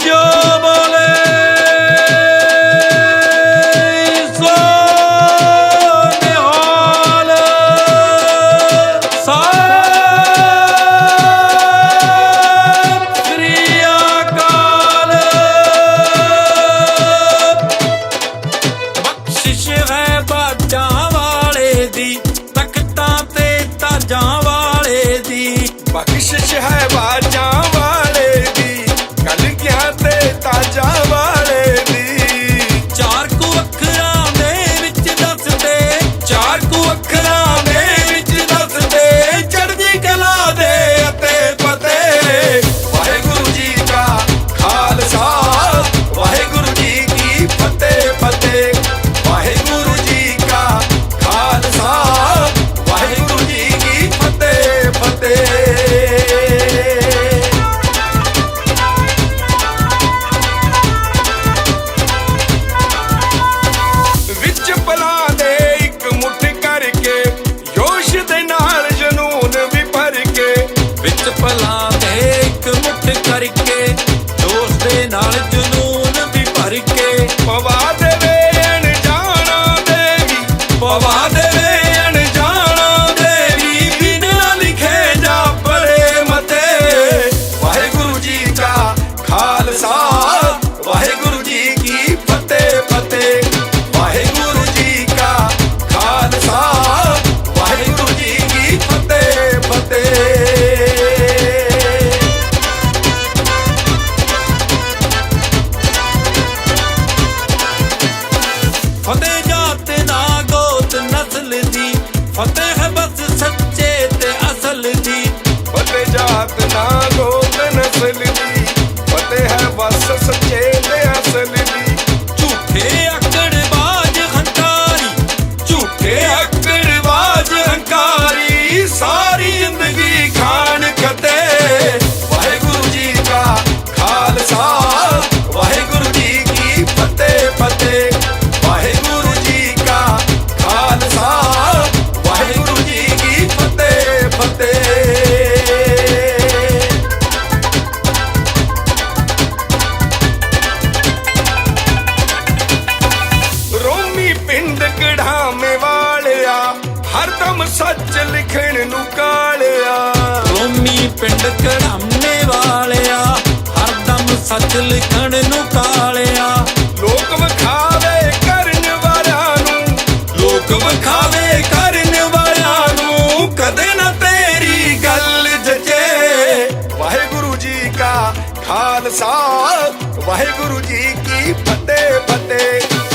ਜੋ ਬੋਲੇ बख्शिश है बार ਕਰਕੇ ਦੋਸਤ ਦੇ ਨਾਲ ਸੱਚ ਲਿਖਣ ਨੂੰ ਕਾਲਿਆ। ਕੋਮੀ ਪਿੰਡ ਕੜਾਮੇ ਵਾਲਿਆ ਹਰ ਦਮ ਸੱਚ ਲਿਖਣ ਨੂੰ ਕਾਲਿਆ। ਲੋਕ ਵਿਖਾਵੇ ਕਰਨ ਵਾਲਿਆਂ ਨੂੰ। ਲੋਕ ਵਿਖਾਵੇ ਕਰਨ ਵਾਲਿਆਂ ਨੂੰ। ਕਦੇ ਨਾ ਤੇਰੀ ਗੱਲ ਜਚੇ। ਵਾਹਿਗੁਰੂ ਜੀ ਕਾ ਖਾਲਸਾ ਵਾਹਿਗੁਰੂ ਜੀ ਕੀ ਫਤਿਹ ਫਤਿਹ।